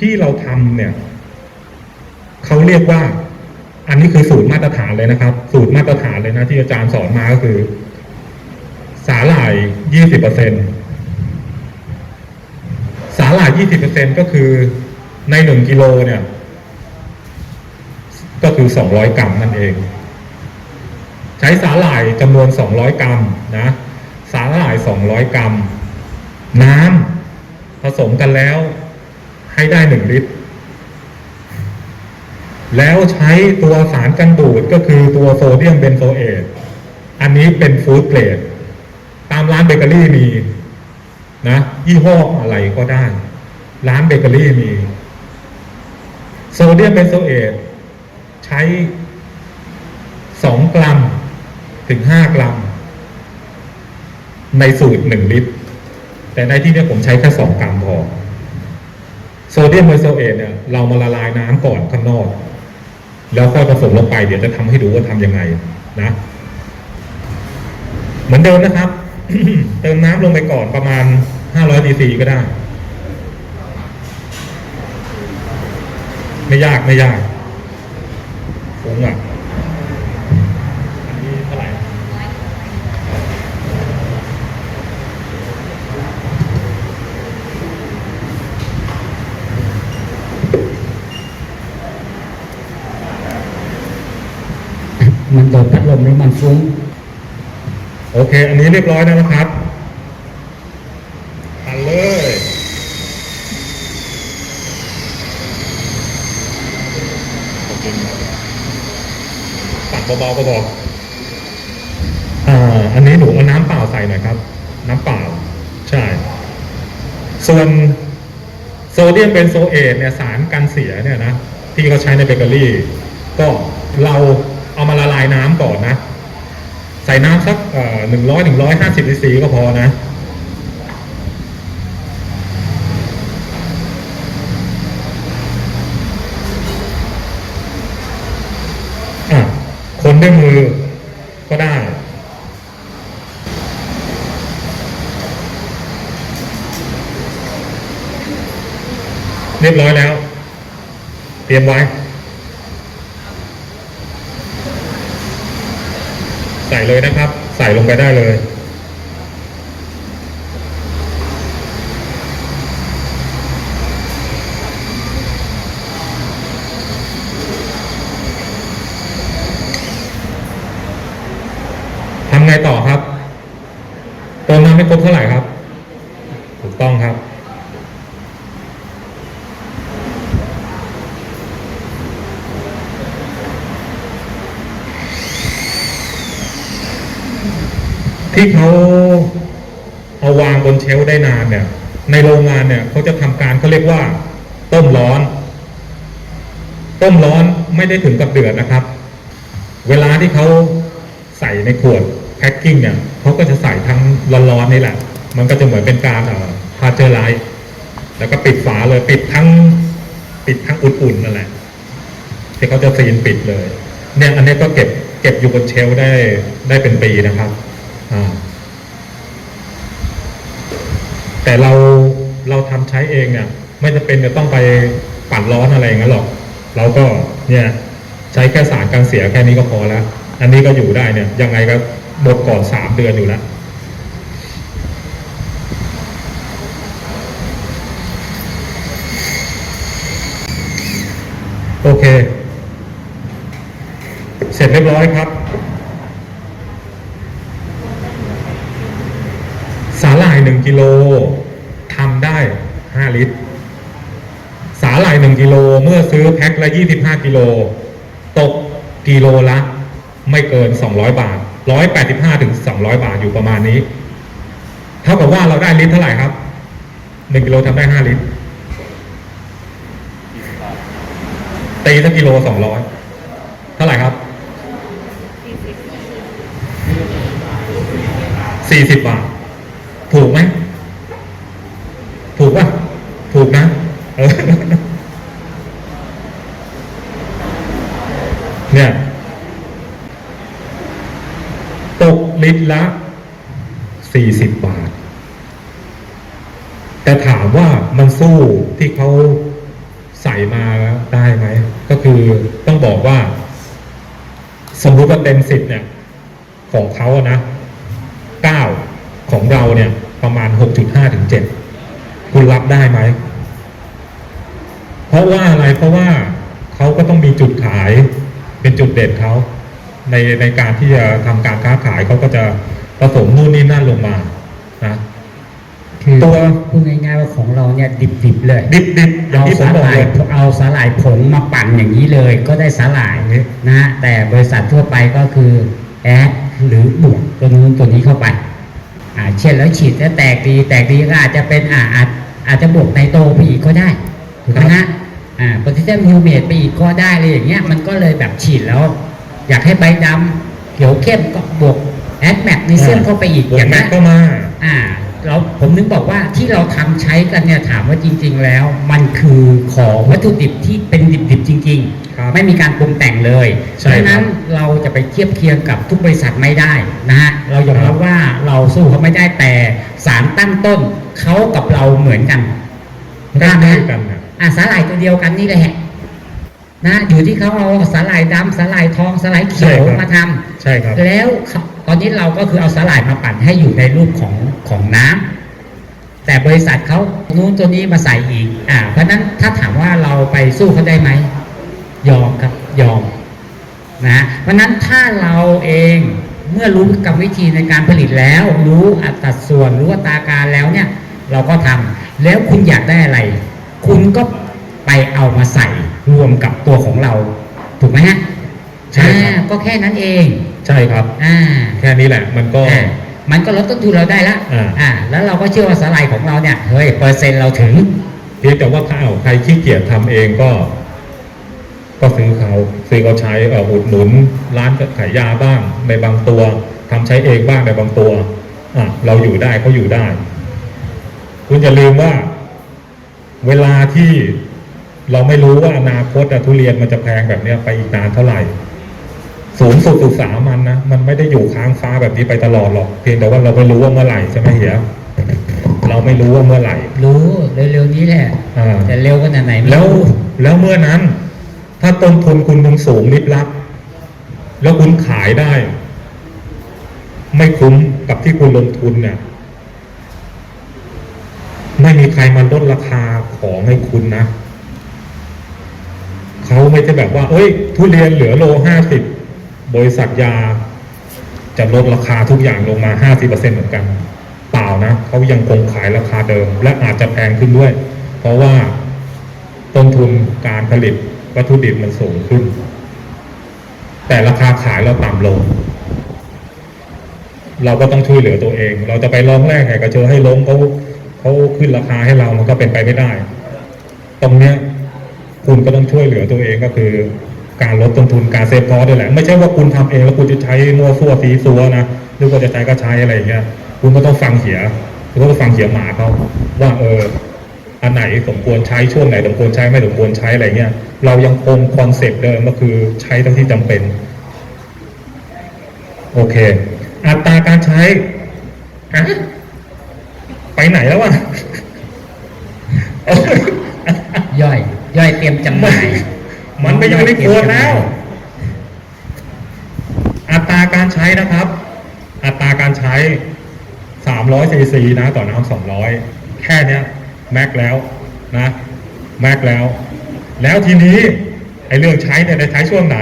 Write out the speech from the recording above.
ที่เราทำเนี่ยเขาเรียกว่า อันนี้คือสูตรมาตรฐานเลยนะครับ สูตรมาตรฐานเลยนะที่อาจารย์สอนมาก็คือ สาหร่ายยี่สิบเปอร์เซ็นสาหร่ายยี่สิบเปอร์เซ็นก็คือในหนึ่งกิโลเนี่ย ก็คือสองร้อยกรัมนั่นเอง ใช้สาหร่ายจำนวน200กรัมนะ สาหร่าย200กรัม น้ำผสมกันแล้ว ให้ได้1ลิตร แล้วใช้ตัวสารกันบูดก็คือตัวโซเดียมเบนโซเอตอันนี้เป็นฟู้ดเกรดตามร้านเบเกอรี่มีนะยี่ห้ออะไรก็ได้ ร้านเบเกอรี่มี โซเดียมเบนโซเอตใช้สองกรัมถึงห้ากรัม ในสูตรหนึ่งลิตร แต่ในที่นี้ผมใช้แค่สองกรัมพอ เดียมไบโซเอตเนี่ยเรามาละลายน้ำก่อนข้างนอก แล้วค่อยผสมลงไปเดี๋ยวจะทำให้ดูว่าทำยังไงนะเหมือนเดิมนะครับ เติมน้ำลงไปก่อนประมาณ 500ดีซีก็ได้ ไม่ยากไม่ยากฟุ้งอะ อันนี้เท่าไหร่ มันโดนพัดลมแล้วมันฟุ้ง โอเค อันนี้เรียบร้อยแล้วนะครับตันเลยตัดเบาๆก็พออ่าอันนี้หนูเอาน้ำเปล่าใส่หน่อยครับ น้ำเปล่า ใช่ ส่วนโซเดียมเป็นโซเอตเนี่ยสารกันเสียเนี่ยนะ ที่เขาใช้ในเบเกอรี่ ก็เรา เอามาละลายน้ำก่อนนะ ใส่น้ำสักหนึ่งร้อยถึงร้อยห้าสิบซีก็พอนะอะคนด้วยมือก็ได้เรียบร้อยแล้ว เตรียมไว้ ใส่เลยนะครับ ใส่ลงไปได้เลยทำไงต่อครับเติมน้ำไม่ครบเท่าไหร่ครับ ถูกต้องครับ ที่เขาเอาวางบนเชลได้นานเนี่ย ในโรงงานเนี่ยเขาจะทำการเขาเรียกว่า ต้มร้อน ต้มร้อนไม่ได้ถึงกับเดือดนะครับ เวลาที่เขาใส่ในขวดแพ็คกิ้งเนี่ยเขาก็จะใส่ทั้งร้อนๆนี่แหละ มันก็จะเหมือนเป็นการเอ่อพาเจอร์ไลท์แล้วก็ปิดฝาเลยปิดทั้งปิดทั้งอุ่นๆนั่นแหละที่เขาจะซีนปิดเลย เนี่ยอันนี้ก็เก็บเก็บอยู่บนเชลได้ได้เป็นปีนะครับ แต่เราเราทำใช้เองเนี่ยไม่จะเป็นจะต้องไปปั่นร้อนอะไรอย่างนั้นหรอก เราก็เนี่ย ใช้แค่สารกันเสียแค่นี้ก็พอแล้ว อันนี้ก็อยู่ได้เนี่ย ยังไงก็หมดก่อนสามเดือนอยู่แล้วโอเค เสร็จเรียบร้อยครับ สาหร่ายหนึ่ง กิโลทำได้ห้าลิตร สาหร่ายหนึ่งกิโลเมื่อซื้อแพ็คละยี่สิบห้ากิโล ตกกิโลละ ไม่เกินสองร้อยบาทร้อยแปดสิบห้าถึงสองร้อยบาทอยู่ประมาณนี้เท่ากับว่าเราได้ลิตรเท่าไหร่ครับหนึ่งกิโลทำได้ห้าลิตรตีสักกิโลสองร้อยเท่าไหร่ครับสี่สิบบาท ถูกไหมถูกป่ะถูกนะเออเนี่ยตกลิตรละสี่สิบบาท แต่ถามว่ามันสู้ที่เขาใส่มาได้ไหม ก็คือต้องบอกว่า สมมุติว่าเต็มสิบเนี่ย ของเขาอะนะ ของเราเนี่ยประมาณหกจุดห้าถึงเจ็ดคุณรับได้ไหม เพราะว่าอะไรเพราะว่าเขาก็ต้องมีจุดขายเป็นจุดเด่นเขาในในการที่จะทำการค้าขายเขาก็จะผสมนู่นนี่นั่นลงมานะคือตัวพูดง่ายๆว่าของเราเนี่ยดิบๆเลย ดิบดิบอย่างเอาที่ผมสาบอกหร่าเลยยเอาสาหร่ายผงมาปั่นอย่างนี้เลย ก็ได้สาหร่ายนะฮะแต่บริษัททั่วไปก็คือแอดหรือบวกตัวนู้นตัวนี้เข้าไปอ่า เช่นแล้วฉีดแล้วแตกดีแตกดีก็อาจจะเป็นอ่าอาจอาจจะบวกไนโตรไปอีกก็ได้ถูกไหมฮะอ่าโพแทสเซียมฮิวเมตไปอีกก็ได้เลยอย่างเงี้ยมันก็เลยแบบฉีดแล้ว อยากให้ใบดำเขียวเข้มก็บวกแอดแมกนีเซียมเข้าไปอีกบวอกย่างแม็นั้กนก็มาอ่าเราผมนึกบอกว่าที่เราทำใช้กันเนี่ยถามว่าจริง ๆ แล้ว มันคือของวัตถุดิบที่เป็นดิบๆจริงครับๆ ไม่มีการปรุงแต่งเลยใช่ฉะนั้นครับเราจะไปเทียบเคียงกับทุกบริษัทไม่ได้นะฮะเรายอมรับครับว่าเราสู้เขาไม่ได้แต่สารตั้งต้นเขากับเราเหมือนกันใกล้ไหมๆกันนะอ่าสาหร่ายตัวเดียวกันนี่แหละนะอยู่ที่เขาเอาสาหร่ายดำสาหร่ายทองสาหร่ายเขียวมาทำใช่ครับแล้วเขาตอนนี้เราก็คือเอาสาหร่ายมาปั่นให้อยู่ในรูปของของน้ำแต่บริษัทเขานู้นตัวนี้มาใส่อีกอ่าเพราะฉะนั้นถ้าถามว่าเราไปสู้เขาได้ไหม ยอมครับยอมนะเพราะฉะนั้นถ้าเราเองเมื่อรู้กรรมวิธีในการผลิตแล้ว รู้อัตราส่วนรู้อัตราการแล้วเนี่ย เราก็ทำแล้วคุณอยากได้อะไร คุณก็ไปเอามาใส่รวมกับตัวของเรา ถูกไหมฮะใช่ครับอ่าก็แค่นั้นเอง ใช่ครับอ่าแค่นี้แหละ มันก็อ่ามันก็ลดต้นทุนเราได้ละอ่าอ่าแล้วเราก็เชื่อว่าสาหร่ายของเราเนี่ยเฮ้ยเปอร์เซ็นต์เราถึงเพียงแต่ว่าข้าวใครขี้เกียจทำเองก็ ก็ซื้อเขาซื้อเขาใช้เอ่ออุดหนุนร้านขายยาบ้างในบางตัวทำใช้เองบ้างในบางตัวอะเราอยู่ได้เขาอยู่ได้ คุณอย่าลืมว่า เวลาที่เราไม่รู้ว่าอนาคตอะทุเรียนมันจะแพงแบบเนี้ยไปอีกนานเท่าไหร่สูงสุดสุดสามันนะมันไม่ได้อยู่ค้างฟ้าแบบนี้ไปตลอดหรอกเพียงแต่ว่าเราไม่รู้ว่าเมื่อไหร่ใช่ไหมเหียเราไม่รู้ว่าเมื่อไหร่ รู้เร็วๆนี้แหละอ่าแต่เร็วขนาดไหนไม่แล้วรู้แล้วเมื่อนั้น ถ้าต้นทุนคุณมึงสูงลิบลับ แล้วคุณขายได้ ไม่คุ้มกับที่คุณลงทุนเนี่ย ไม่มีใครมาลดราคาของให้คุณนะเขาไม่ใช่แบบว่า เอ้ย ทุเรียนเหลือโลห้าสิบบริษัทยา จะลดราคาทุกอย่างลงมาห้าสิบเปอร์เซ็นเหมือนกัน เปล่านะเขายังคงขายราคาเดิม และอาจจะแพงขึ้นด้วย เพราะว่าต้นทุนการผลิต วัตถุดิบมันสูงขึ้น แต่ราคาขายเราต่ำลง เราก็ต้องช่วยเหลือตัวเอง เราจะไปร้องแรกแหกกระเชอให้ล้มเขาเขาขึ้นราคาให้เรามันก็เป็นไปไม่ได้ ตรงเนี้ยคุณก็ต้องช่วยเหลือตัวเองก็คือการลดต้นทุนการเซฟคอร์สด้วยแหละ ไม่ใช่ว่าคุณทำเองแล้วคุณจะใช้มัวซั่วซีซัวนะหรือว่าจะใช้ก็ใช้อะไรอย่างเงี้ย คุณก็ต้องฟังเสียคุณก็ต้องฟังเสียหมาเขาว่าเออ อันไหนสมควรใช้ช่วงไหนสมควรใช้ไม่สมควรใช้อะไรเงี้ยเรายังคงคอนเซปต์เดิมก็คือใช้เท่าที่จำเป็น โอเค อัตราการใช้อะไปไหนแล้ววะย่อย ย่อยเตรียมจำหน่าย มันไปอยู่ในขวดแล้ว อัตราการใช้นะครับ อัตราการใช้300ซีซีนะต่อน้ำ200แค่เนี้ย แม็กแล้วนะแม็กแล้ว แล้วทีนี้ไอ้เรื่องใช้เนี่ยจะใช้ช่วงไหน